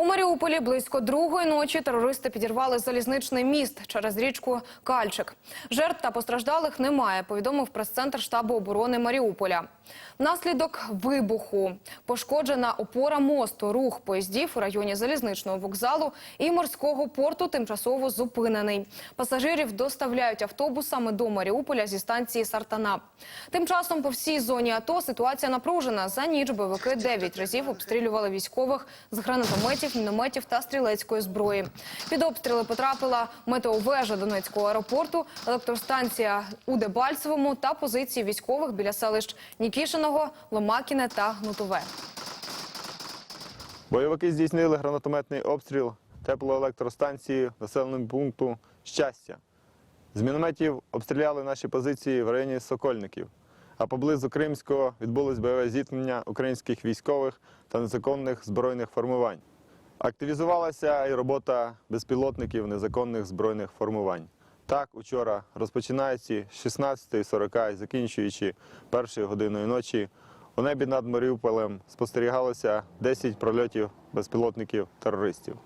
У Маріуполі близько другої ночі терористи підірвали залізничний міст через річку Кальчик. Жертв та постраждалих немає, повідомив прес-центр штабу оборони Маріуполя. Внаслідок вибуху пошкоджена опора мосту. Рух поїздів у районі залізничного вокзалу і морського порту тимчасово зупинений. Пасажирів доставляють автобусами до Маріуполя зі станції Сартана. Тим часом по всій зоні АТО ситуація напружена. За ніч бойовики 9 разів обстрілювали військових з гранатометів, мінометів та стрілецької зброї. Під обстріли потрапила метеовежа Донецького аеропорту, електростанція у Дебальцевому та позиції військових біля селищ Нікішиного, Ломакіне та Гнутове. Бойовики здійснили гранатометний обстріл теплоелектростанції населеному пункту Щастя. З мінометів обстріляли наші позиції в районі Сокольників. А поблизу Кримського відбулось бойове зіткнення українських військових та незаконних збройних формувань. Активізувалася і робота безпілотників незаконних збройних формувань. Так, учора, розпочинаючи з 16.40 і закінчуючи першою годиною ночі, у небі над Маріуполем спостерігалося 10 прольотів безпілотників терористів.